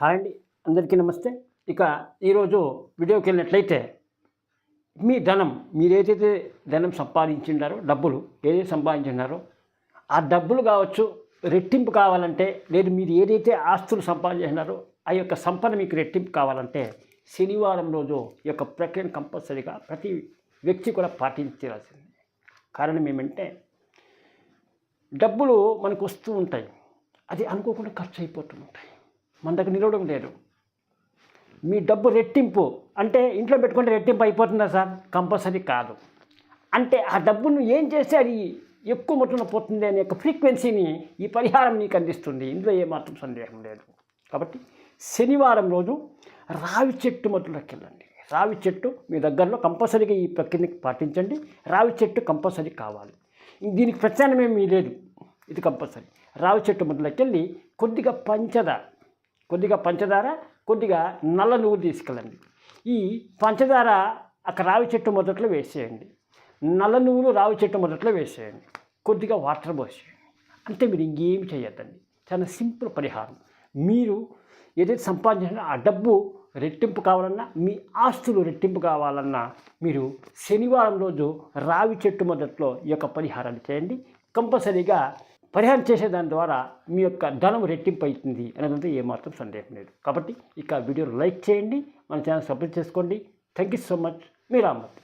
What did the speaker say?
Hi అండి. అందరికీ నమస్తే. ఇక ఈరోజు వీడియోకి వెళ్ళినట్లయితే మీ ధనం మీరేదైతే ధనం సంపాదించిండారో డబ్బులు ఏదైతే సంపాదించిండారో ఆ డబ్బులు కావచ్చు రెట్టింపు కావాలంటే లేదు మీరు ఏదైతే ఆస్తులు సంపాదించినారో ఆ యొక్క సంపద మీకు రెట్టింపు కావాలంటే శనివారం రోజు ఈ యొక్క ప్రక్రియను కంపల్సరీగా ప్రతి వ్యక్తి కూడా పాటించాల్సింది కారణం ఏమంటే డబ్బులు మనకు వస్తూ ఉంటాయి. అది అనుకోకుండా ఖర్చు అయిపోతూ ఉంటాయి. మన దగ్గర నిలవడం లేదు. మీ డబ్బు రెట్టింపు అంటే ఇంట్లో పెట్టుకుంటే రెట్టింపు అయిపోతుందా సార్? కంపల్సరీ కాదు. అంటే ఆ డబ్బును ఏం చేస్తే అది ఎక్కువ మొత్తంలో పోతుంది అనే యొక్క ఫ్రీక్వెన్సీని ఈ పరిహారం నీకు అందిస్తుంది. ఇందులో ఏమాత్రం సందేహం లేదు. కాబట్టి శనివారం రోజు రావి చెట్టు మొదలుకి వెళ్ళండి. రావి చెట్టు మీ దగ్గరలో కంపల్సరీగా ఈ ప్రక్రియని పాటించండి. రావి చెట్టు కంపల్సరీ కావాలి. దీనికి ప్రత్యామ్నాయం లేదు. ఇది కంపల్సరీ. రావి చెట్టు మొదలుకి వెళ్ళి కొద్దిగా పంచదార కొద్దిగా పంచదార కొద్దిగా నల్ల నువ్వు తీసుకెళ్ళండి. ఈ పంచదార అక్కడ రావి చెట్టు మొదట్లో వేసేయండి. నల్ల నువ్వులు రావి చెట్టు మొదట్లో వేసేయండి. కొద్దిగా వాటర్ పోసేయండి. అంతే మీరు ఇంకేం చేయొద్దండి. చాలా సింపుల్ పరిహారం. మీరు ఏదైతే సంపాదించిన ఆ డబ్బు రెట్టింపు కావాలన్నా మీ ఆస్తులు రెట్టింపు కావాలన్నా మీరు శనివారం రోజు రావి చెట్టు మొదట్లో ఈ యొక్క పరిహారాన్ని చేయండి. కంపల్సరీగా పరిహారం చేసే దాని ద్వారా మీ యొక్క ధనం రెట్టింపు అవుతుంది అనేది ఏమాత్రం సందేహం లేదు. కాబట్టి ఇక వీడియో లైక్ చేయండి మన ఛానల్ సబ్స్క్రైబ్ చేసుకోండి. థ్యాంక్ యూ సో మచ్ మీ రామ్మూర్తి